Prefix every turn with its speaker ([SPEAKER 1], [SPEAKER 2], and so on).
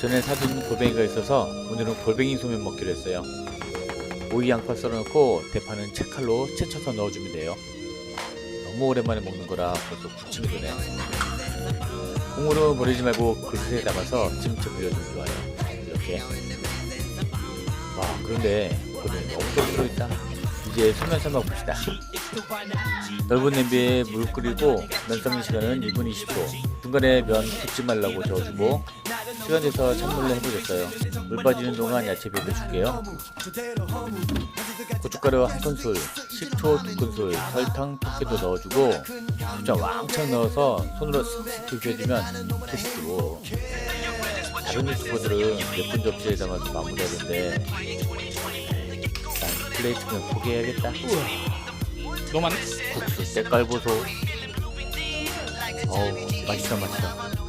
[SPEAKER 1] 전에 사둔 골뱅이가 있어서 오늘은 골뱅이 소면 먹기로 했어요. 오이 양파 썰어놓고 대파는 채칼로 채쳐서 넣어주면 돼요. 너무 오랜만에 먹는 거라 벌써 부침이 도네. 국물은 버리지 말고 그릇에 담아서 찜찜 빌려주면 좋아요. 이렇게. 와 그런데 오늘 너무 좀 들어있다. 이제 소면 삶아 봅시다. 넓은 냄비에 물 끓이고 면 삶는 시간은 2분 20초. 중간에 면 붓지 말라고 저어주고 시간 돼서 찬물로 해보셨어요. 물 빠지는 동안 야채 비벼줄게요. 고춧가루 한 큰술, 식초 두 큰술, 설탕 두 개도 넣어주고 진짜 왕창 넣어서 손으로 슥슥 비벼주면 맛있고 다른 유튜버들은 예쁜 접시에 담아서 마무리하던데 난 플레이트는 포기해야겠다.
[SPEAKER 2] 너만
[SPEAKER 1] 국수 색깔 보소. 어우 맛있다 맛있다.